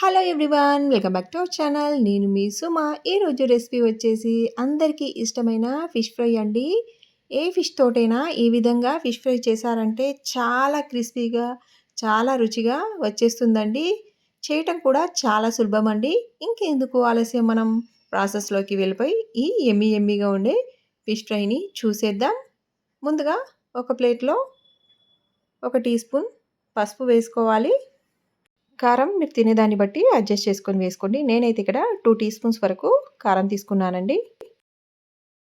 Hello everyone welcome back to our channel నేను మీ సుమ. ఈరోజు రెసిపీ వచ్చేసి అందరికీ ఇష్టమైన ఫిష్ ఫ్రై అండి. ఏ ఫిష్ తోటైనా ఈ విధంగా ఫిష్ ఫ్రై చేశారంటే చాలా క్రిస్పీగా చాలా రుచిగా వచ్చేస్తుందండి. చేయటం కూడా చాలా సులభం అండి. ఇంకెందుకు ఆలస్యం మనం ప్రాసెస్లోకి వెళ్ళిపోయి ఈ ఎమ్మి ఎమ్మిగా ఉండే ఫిష్ ఫ్రైని చూసేద్దాం. ముందుగా ఒక ప్లేట్లో ఒక టీ స్పూన్ పసుపు వేసుకోవాలి. కారం మీరు తినేదాన్ని బట్టి అడ్జస్ట్ చేసుకొని వేసుకోండి. నేనైతే ఇక్కడ టూ టీ స్పూన్స్ వరకు కారం తీసుకున్నానండి.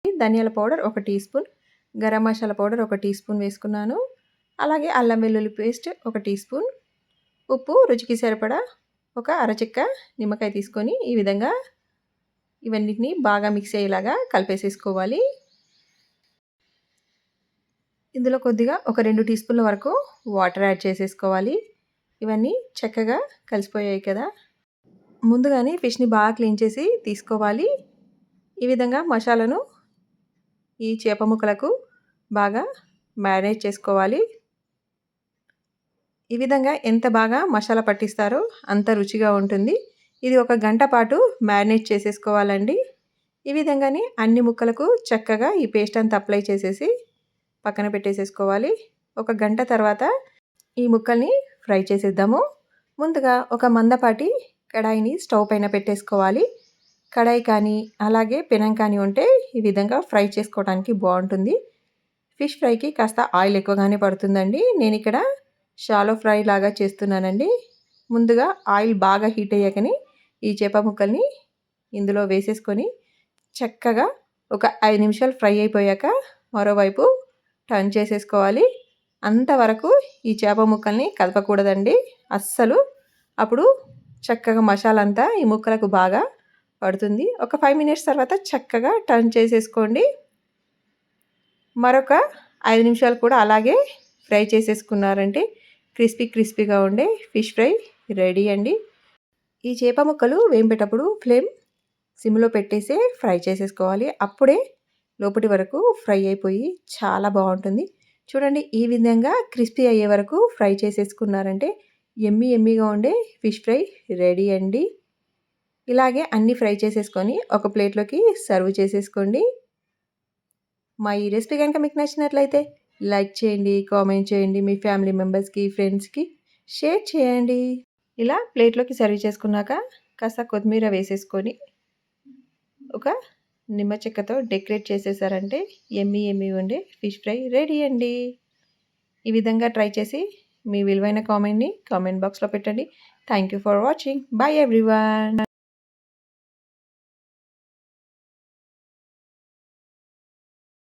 ధనియాల పౌడర్ ఒక teaspoon garam masala powder ఒక టీ స్పూన్ వేసుకున్నాను. అలాగే అల్లం వెల్లుల్లి పేస్ట్ ఒక టీ స్పూన్ ఉప్పు రుచికి సరిపడా ఒక అరచెక్క నిమ్మకాయ తీసుకొని ఈ విధంగా ఇవన్నిటిని బాగా మిక్స్ అయ్యేలాగా కలిపేసేసుకోవాలి. ఇందులో కొద్దిగా ఒక రెండు టీ స్పూన్ల వరకు వాటర్ యాడ్ చేసేసుకోవాలి. ఇవన్నీ చక్కగా కలిసిపోయాయి కదా. ముందుగానే ఫిష్ని బాగా క్లీన్ చేసి తీసుకోవాలి. ఈ విధంగా మసాలాను ఈ చేప ముక్కలకు బాగా మ్యారినేట్ చేసుకోవాలి. ఈ విధంగా ఎంత బాగా మసాలా పట్టిస్తారో అంత రుచిగా ఉంటుంది. ఇది ఒక గంట పాటు మ్యారినేట్ చేసేసుకోవాలండి. ఈ విధంగానే అన్ని ముక్కలకు చక్కగా ఈ పేస్ట్ అంతా అప్లై చేసేసి పక్కన పెట్టేసేసుకోవాలి. ఒక గంట తర్వాత ఈ ముక్కల్ని ఫ్రై చేసేద్దాము. ముందుగా ఒక మందపాటి కడాయిని స్టవ్ పైన పెట్టేసుకోవాలి. కడాయి కానీ అలాగే పెనం కానీ ఉంటే ఈ విధంగా ఫ్రై చేసుకోవడానికి బాగుంటుంది. ఫిష్ ఫ్రైకి కాస్త ఆయిల్ ఎక్కువగానే పడుతుందండి. నేను ఇక్కడ షాలో ఫ్రై లాగా చేస్తున్నానండి. ముందుగా ఆయిల్ బాగా హీట్ అయ్యాకని ఈ చేప ముక్కల్ని ఇందులో వేసేసుకొని చక్కగా ఒక ఐదు నిమిషాలు ఫ్రై అయిపోయాక మరోవైపు టర్న్ చేసేసుకోవాలి. అంతవరకు ఈ చేప ముక్కల్ని కలపకూడదండి. అస్సలు. అప్పుడు చక్కగా మసాలా అంతా ఈ ముక్కలకు బాగా పడుతుంది. ఒక ఫైవ్ మినిట్స్ తర్వాత చక్కగా టర్న్ చేసేసుకోండి. మరొక ఐదు నిమిషాలు కూడా అలాగే ఫ్రై చేసేసుకున్నారంటే క్రిస్పీ క్రిస్పీగా ఉండే ఫిష్ ఫ్రై రెడీ అండి. ఈ చేప ముక్కలు వేంపేటప్పుడు ఫ్లేమ్ సిమ్లో పెట్టేసి ఫ్రై చేసేసుకోవాలి. అప్పుడే లోపటి వరకు ఫ్రై అయిపోయి చాలా బాగుంటుంది. చూడండి ఈ విధంగా క్రిస్పీ అయ్యే వరకు ఫ్రై చేసేసుకున్నారంటే ఎమ్మి ఎమ్మిగా ఉండే ఫిష్ ఫ్రై రెడీ అండి. ఇలాగే అన్నీ ఫ్రై చేసేసుకొని ఒక ప్లేట్లోకి సర్వ్ చేసేసుకోండి. మా ఈ రెసిపీ కనుక మీకు నచ్చినట్లయితే లైక్ చేయండి కామెంట్ చేయండి మీ ఫ్యామిలీ మెంబర్స్కి ఫ్రెండ్స్కి షేర్ చేయండి. ఇలా ప్లేట్లోకి సర్వ్ చేసుకున్నాక కాస్త కొత్తిమీర వేసేసుకొని ఒక నిమ్మ చెక్కతో డెకరేట్ చేసేసారంటే ఎమ్మి ఎమ్మి ఉండే ఫిష్ ఫ్రై రెడీ అండి. ఈ విధంగా ట్రై చేసి మీ విలువైన కామెంట్ని కామెంట్ బాక్స్లో పెట్టండి. Thank you for watching bye everyone